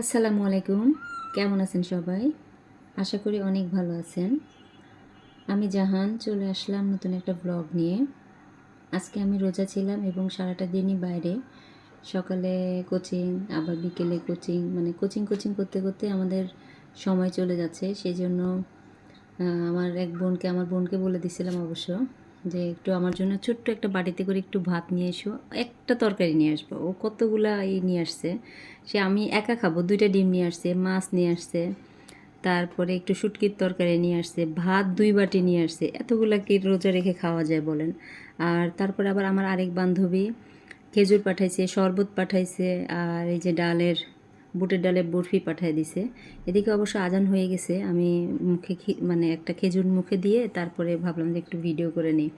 আসসালামু আলাইকুম। কেমন আছেন সবাই? আশা করি অনেক ভালো আছেন। আমি জাহান, চলে আসলাম নতুন একটা ব্লগ নিয়ে। আজকে আমি রোজা ছিলাম এবং সারাটা দিনই বাইরে। সকালে কোচিং, আবার বিকেলে কোচিং মানে কোচিং কোচিং করতে করতে আমাদের সময় চলে যাচ্ছে। সেই জন্য আমার এক বোনকে, আমার বোনকে বলে দিছিলাম অবশ্য। যে একটু আমার জন্য ছোট্ট একটা বাটিতে করে একটু ভাত নিয়ে এসো, একটা তরকারি নিয়ে আসব। ও কতগুলা এই নিয়ে আসছে। সে আমি একা খাব, দুইটা ডিম নিয়ে আসছে, মাছ নিয়ে আসছে, তারপরে একটু শুটকির তরকারি নিয়ে আসছে, ভাত দুই বাটি নিয়ে আসছে, এতগুলা কি রোজা রেখে খাওয়া যায় বলেন। আর তারপরে আবার আমার আরেক বান্ধবী খেজুর পাঠাইছে, শরবত পাঠাইছে, আর এই যে ডালের বুটের ডালে বরফি পাঠাই দিছে। এদিকে অবশ্য আজান হয়ে গেছে। আমি মুখে মানে একটা খেজুর মুখে দিয়ে তারপরে ভাবলাম যে একটু ভিডিও করে নিই।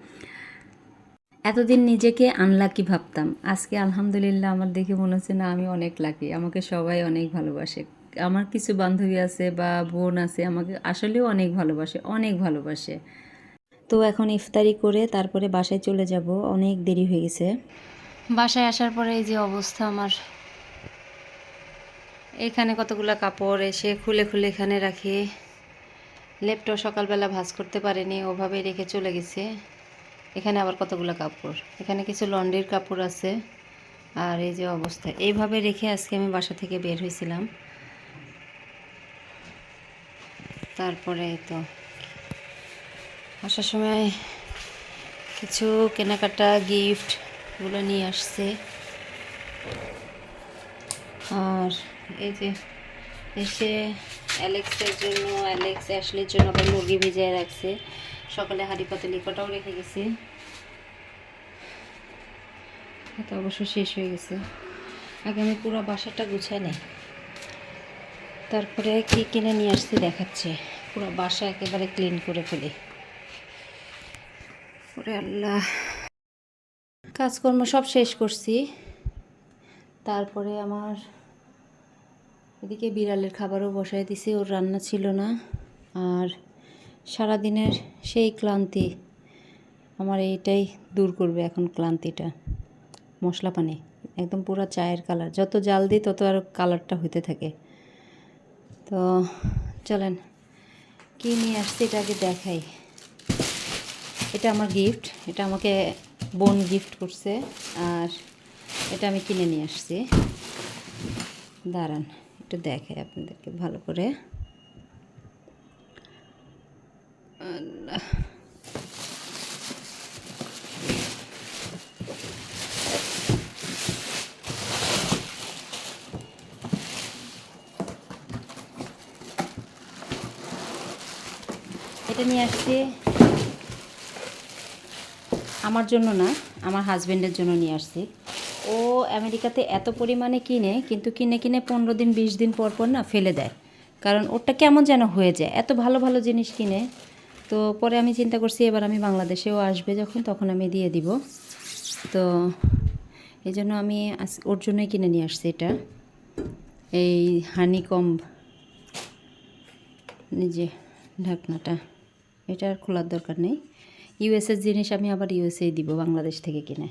এতদিন নিজেকে আনলাকি ভাবতাম। আজকে আলহামদুলিল্লাহ আমার দেখে মনে হচ্ছে, না, আমি অনেক লাকি আমাকে সবাই অনেক ভালোবাসে। আমার কিছু বান্ধবী আছে বা বোন আছে, আমাকে আসলেও অনেক ভালোবাসে অনেক ভালোবাসে। তো এখন ইফতারি করে তারপরে বাসায় চলে যাব। অনেক দেরি হয়ে গেছে। বাসায় আসার পরে এই যে অবস্থা আমার। এখানে কতগুলো কাপড় এসে খুলে খুলে এখানে রাখি। লেপটাও সকালবেলা ভাজ করতে পারিনি ওভাবে রেখে চলে গেছে। এখানে আবার কতগুলো কাপড়? এখানে কিছু লন্ড্রির কাপড় আছে। আর এই যে অবস্থা, এইভাবে রেখে আজকে আমি বাসা থেকে বের হয়েছিলাম। তারপরে তো আসার সময় কিছু কেনাকাটা গিফট গিফটগুলো নিয়ে আসছে। আর এই যে, এসে অ্যালেক্সের জন্য, অ্যালেক্স অ্যাশলির জন্য আবার মুরগি ভিজিয়ে রাখছে। সকালে হাঁড়ি পাতিলি রেখে গেছি। এটা অবশ্য শেষ হয়ে গেছে। আগে আমি পুরো বাসাটা গুছাই নেই। তারপরে কি কিনে নিয়ে আসছি দেখাচ্ছে। পুরো বাসা একেবারে ক্লিন করে ফেলি। ওরে আল্লাহ। কাজকর্ম সব শেষ করছি। তারপরে আমার এদিকে বিড়ালের খাবারও বসাই দিছি, ওর রান্না ছিল না। আর সারাদিনের সেই ক্লান্তি আমার এইটাই দূর করবে এখন ক্লান্তিটা। মশলা পানি, একদম পুরো চায়ের কালার। যত জাল দিই তত আর কালারটা হইতে থাকে। তো চলেন, কী নিয়ে আসছি এটা আগে দেখাই। এটা আমার গিফট এটা আমাকে বোন গিফট করছে। আর এটা আমি কিনে নিয়ে আসছি। দাঁড়ান। একটু দেখাই আপনাদেরকে ভালো করে। এটা নিয়ে আসছি আমার জন্য না, আমার হাজবেন্ডের জন্য নিয়ে আসছি ও আমেরিকাতে এত পরিমাণে কিনে, কিন্তু কিনে কিনে পনেরো দিন, বিশ দিন পর পর না ফেলে দেয়। কারণ ওটা কেমন যেন হয়ে যায়। এত ভালো ভালো জিনিস কিনে, তো পরে আমি চিন্তা করছি এবার আমি বাংলাদেশেও আসবে যখন, তখন আমি দিয়ে দিব। তো এই জন্য আমি ওর জন্যই কিনে নিয়ে আসছি এটা। এই হানিকম্ব নিজে ঢাকনাটা, এটা আর খোলার দরকার নেই। ইউএসএর জিনিস আমি আবার ইউএসএ দিব, বাংলাদেশ থেকে কিনে।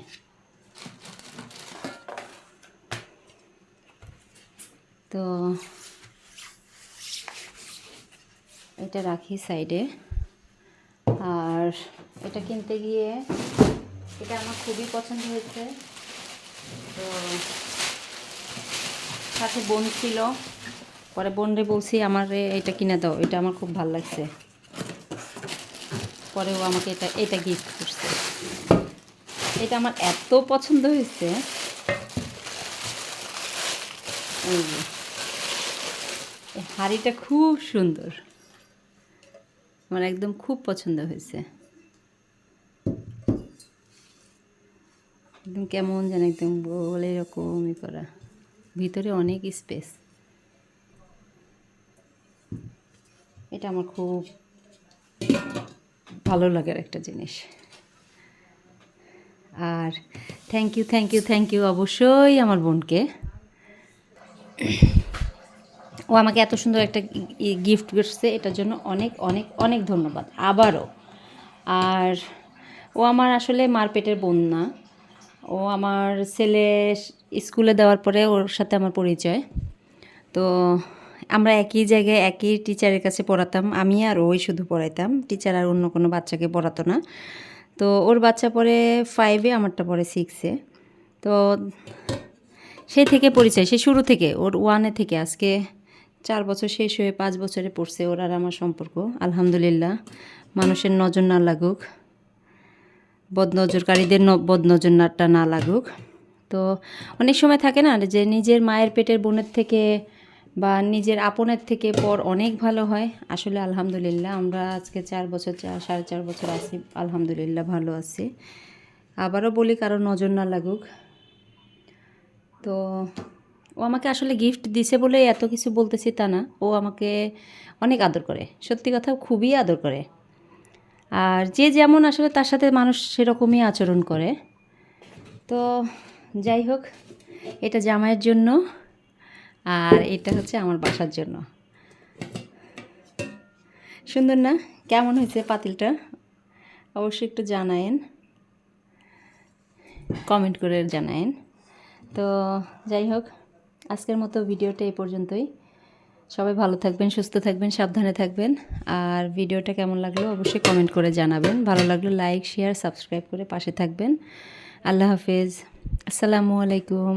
তো এটা রাখি সাইডে। আর এটা কিনতে গিয়ে এটা আমার খুবই পছন্দ হয়েছে। তো সাথে বোন ছিল। পরে বোনরে বলছি, আমার এটা কিনে দাও, এটা আমার খুব ভালো লাগছে। পরে ও আমাকে এটা এটা গিফট করছে। এটা আমার এত পছন্দ হয়েছে। এই হাঁড়িটা খুব সুন্দর। আমার একদম খুব পছন্দ হয়েছে। একদম কেমন যেন একদম গোল এরকমই করা। ভিতরে অনেক স্পেস এটা আমার খুব ভালো লাগার একটা জিনিস। আর thank you thank you thank you অবশ্যই আমার বোনকে। ও আমাকে এত সুন্দর একটা গিফট করছে, এটার জন্য অনেক অনেক অনেক ধন্যবাদ। আবারও। আর ও আমার আসলে মারপেটের বোন না। ও আমার ছেলে স্কুলে দেওয়ার পরে ওর সাথে আমার পরিচয়। তো আমরা একই জায়গায় একই টিচারের কাছে পড়াতাম, আমি আর ওই শুধু পড়াইতাম। টিচার আর অন্য কোনো বাচ্চাকে পড়াতো না। তো ওর বাচ্চা পড়ে ফাইভে আমারটা পড়ে সিক্সে তো সেই থেকে পরিচয় সে শুরু থেকে, ওর ওয়ানে থেকে। আজকে চার বছর শেষ হয়ে পাঁচ বছরে পড়ছে ওর আর আমার সম্পর্ক, আলহামদুলিল্লাহ। মানুষের নজর না লাগুক, বদনজরকারীদের বদনজরটা না লাগুক। তো অনেক সময় থাকে না যে নিজের মায়ের পেটের বোনের থেকে বা নিজের আপনের থেকে পর অনেক ভালো হয়। আসলে আলহামদুলিল্লাহ আমরা আজকে চার বছর চার সাড়ে চার বছর আছি, আলহামদুলিল্লাহ ভালো আছি। আবারও বলি কারও নজর না লাগুক। তো ও আমাকে আসলে গিফট দিছে বলে এত কিছু বলতেছি তা না। ও আমাকে অনেক আদর করে, সত্যি কথা খুবই আদর করে। আর যে যেমন আসলে তার সাথে মানুষ সেরকমই আচরণ করে। তো যাই হোক, এটা জামাইয়ের জন্য আর এটা হচ্ছে আমার বাসার জন্য। সুন্দর না? কেমন হয়েছে পাতিলটা? অবশ্যই একটু জানায়েন। কমেন্ট করে জানায়েন। তো যাই হোক আজকের মতো ভিডিওটা এই পর্যন্তই। সবাই ভালো থাকবেন, সুস্থ থাকবেন, সাবধানে থাকবেন। আর ভিডিওটা কেমন লাগল অবশ্যই কমেন্ট করে জানাবেন। ভালো লাগল লাইক শেয়ার সাবস্ক্রাইব করে পাশে থাকবেন। আল্লাহ হাফেজ। আসসালামু আলাইকুম।